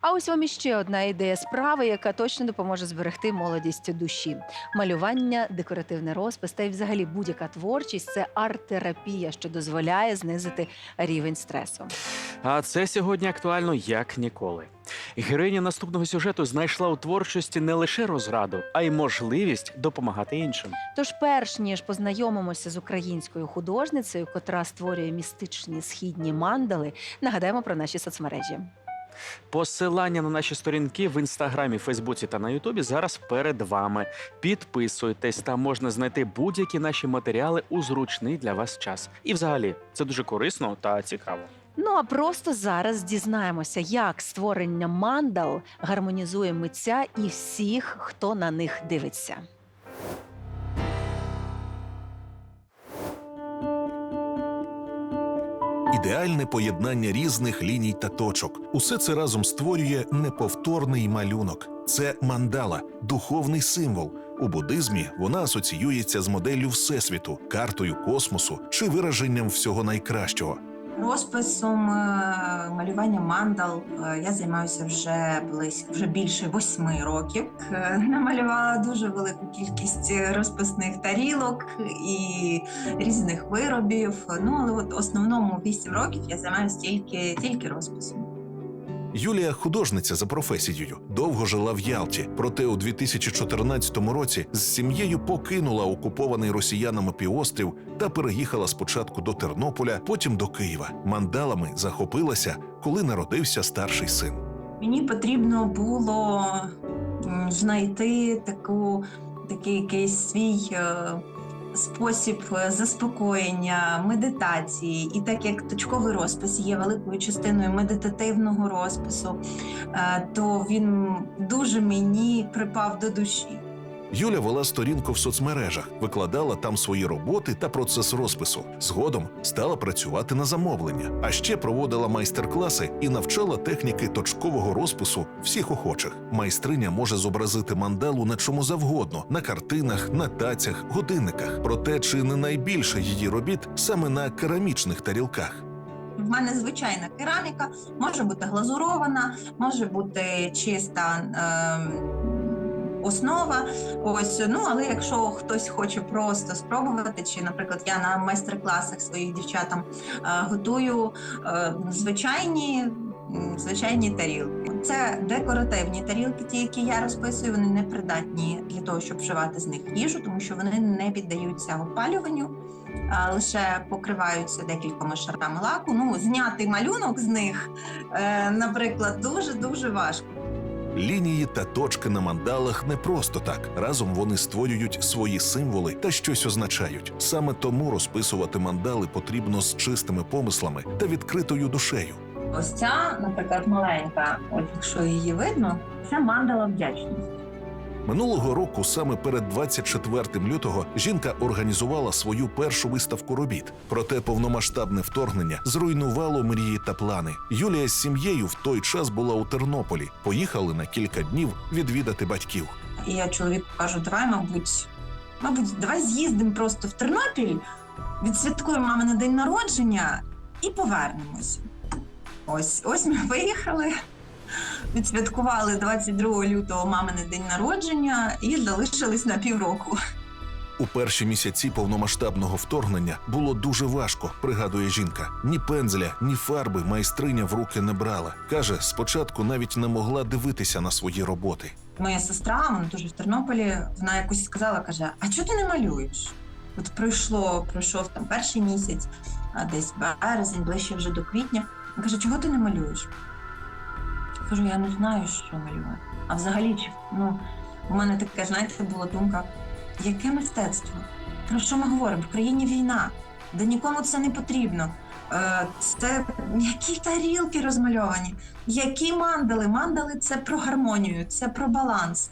А ось вам іще одна ідея справи, яка точно допоможе зберегти молодість душі. Малювання, декоративний розпис та й взагалі будь-яка творчість це арт-терапія, що дозволяє знизити рівень стресу. А це сьогодні актуально як ніколи. Героїня наступного сюжету знайшла у творчості не лише розраду, а й можливість допомагати іншим. Тож, перш ніж познайомимося з українською художницею, котра створює містичні східні мандали, нагадаємо про наші соцмережі. Посилання на наші сторінки в інстаграмі, Фейсбуці та на Ютубі зараз перед вами. Підписуйтесь, там можна знайти будь-які наші матеріали у зручний для вас час. І взагалі це дуже корисно та цікаво. Ну а просто зараз дізнаємося, як створення мандал гармонізує митця і всіх, хто на них дивиться. Ідеальне поєднання різних ліній та точок. Усе це разом створює неповторний малюнок. Це мандала, духовний символ. У буддизмі вона асоціюється з моделлю всесвіту, картою космосу чи вираженням всього найкращого. Розписом е, малювання мандал е, я займаюся вже близько вже більше восьми років. Е, Намалювала дуже велику кількість розписних тарілок і різних виробів. Ну але от основному вісім років я займаюся тільки, тільки розписом. Юлія художниця за професією, довго жила в Ялті. Проте у 2014 році з сім'єю покинула окупований росіянами півострів та переїхала спочатку до Тернополя, потім до Києва. Мандалами захопилася, коли народився старший син. Мені потрібно було знайти таку, такий якийсь свій е, спосіб е, заспокоєння, медитації. І так як точковий розпис є великою частиною медитативного розпису, е, то він дуже мені припав до душі. Юля вела сторінку в соцмережах, викладала там свої роботи та процес розпису. Згодом стала працювати на замовлення, а ще проводила майстер-класи і навчала техніки точкового розпису всіх охочих. Майстриня може зобразити мандалу на чому завгодно на картинах, на тацях, годинниках. Проте чи не найбільше її робіт саме на керамічних тарілках. В мене звичайна кераміка, може бути глазурована, може бути чиста. Е- Основа, ось ну але якщо хтось хоче просто спробувати, чи, наприклад, я на майстер-класах своїх дівчатам е, готую е, звичайні, звичайні тарілки. Це декоративні тарілки, ті, які я розписую, вони не придатні для того, щоб вживати з них їжу, тому що вони не піддаються опалюванню а, лише покриваються декількома шарами лаку. Ну, зняти малюнок з них, е, наприклад, дуже дуже важко. Лінії та точки на мандалах не просто так. Разом вони створюють свої символи та щось означають. Саме тому розписувати мандали потрібно з чистими помислами та відкритою душею. Ось ця, наприклад, маленька, от якщо її видно, це мандала вдячності. Минулого року, саме перед 24 лютого, жінка організувала свою першу виставку робіт. Проте повномасштабне вторгнення зруйнувало мрії та плани. Юлія з сім'єю в той час була у Тернополі. Поїхали на кілька днів відвідати батьків. І я чоловіку кажу, давай, мабуть, мабуть, давай з'їздимо просто в Тернопіль, відсвяткуємо мамине день народження і повернемося. Ось, ось ми виїхали, відсвяткували 22 лютого мамине день народження і залишились на півроку. У перші місяці повномасштабного вторгнення було дуже важко, пригадує жінка. Ні пензля, ні фарби майстриня в руки не брала. Каже, спочатку навіть не могла дивитися на свої роботи. Моя сестра, вона теж в Тернополі, вона якось сказала, каже: А чого ти не малюєш? От пройшло, пройшов там перший місяць, а десь березень, ближче вже до квітня. Вона каже, чого ти не малюєш? Кажу, я не знаю, що малювати. А взагалі, чи ну, у мене таке, знаєте, була думка: яке мистецтво? Про що ми говоримо? В країні війна, де нікому це не потрібно. Е, Це які тарілки розмальовані, які мандали? Мандали це про гармонію, це про баланс,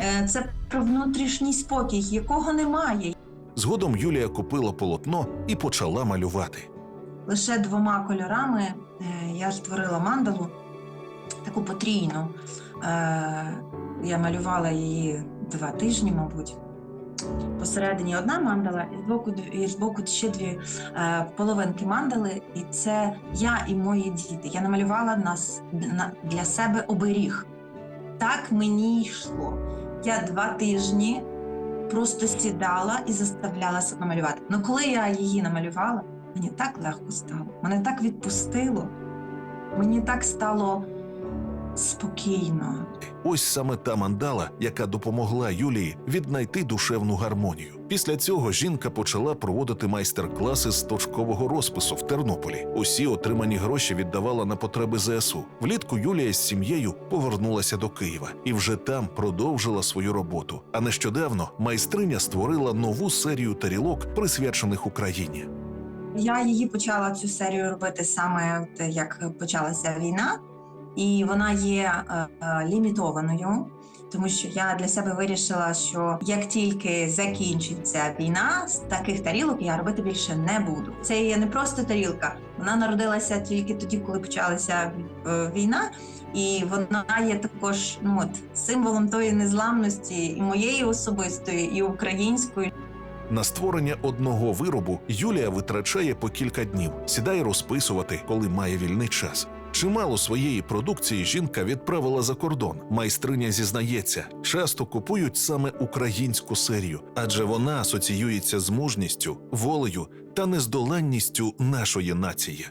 е, це про внутрішній спокій, якого немає. Згодом Юлія купила полотно і почала малювати. Лише двома кольорами е, я створила мандалу, таку потрійну. Е, Я малювала її два тижні, мабуть. посередині одна мандала, і збоку дв- і збоку ще дві е, половинки мандали. І це я і мої діти. Я намалювала нас на, для себе оберіг. Так мені йшло. Я два тижні просто сідала і заставляла себе намалювати. Ну коли я її намалювала, мені так легко стало, мене так відпустило, мені так стало спокійно. Ось саме та мандала, яка допомогла Юлії віднайти душевну гармонію. Після цього жінка почала проводити майстер-класи з точкового розпису в Тернополі. Усі отримані гроші віддавала на потреби ЗСУ. Влітку Юлія з сім'єю повернулася до Києва і вже там продовжила свою роботу. А нещодавно майстриня створила нову серію тарілок, присвячених Україні. Я її почала цю серію робити саме як почалася війна, і вона є е, е, лімітованою, тому що я для себе вирішила, що як тільки закінчиться війна, з таких тарілок я робити більше не буду. Це є не просто тарілка, вона народилася тільки тоді, коли почалася е, війна. І вона є також ну от символом тої незламності і моєї особистої, і української. На створення одного виробу Юлія витрачає по кілька днів, сідає розписувати, коли має вільний час. Чимало своєї продукції жінка відправила за кордон. Майстриня зізнається, часто купують саме українську серію, адже вона асоціюється з мужністю, волею та нездоланністю нашої нації.